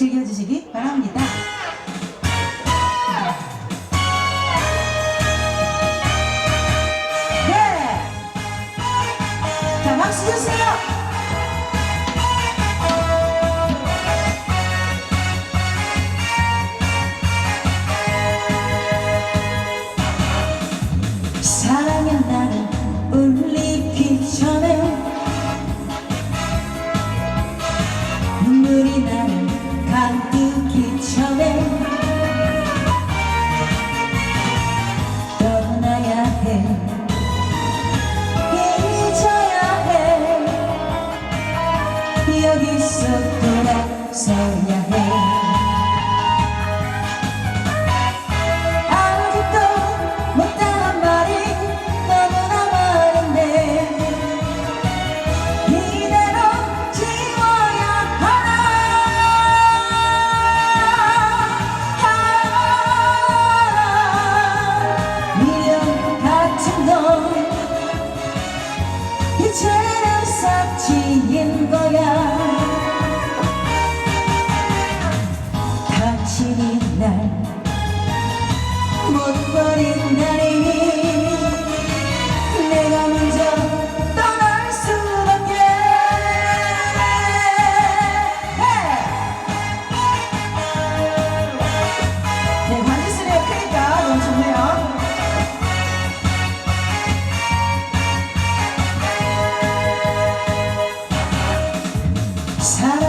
즐겨주시기 바랍니다. 가득히 전에 떠나야 해. 잊어야 해. 여기서 돌아서야 해 사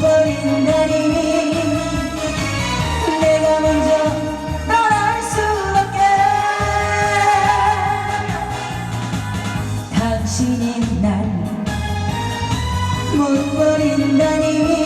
버리는 내가 먼저 떠날 수밖에. 당신이 날 못 버린다니.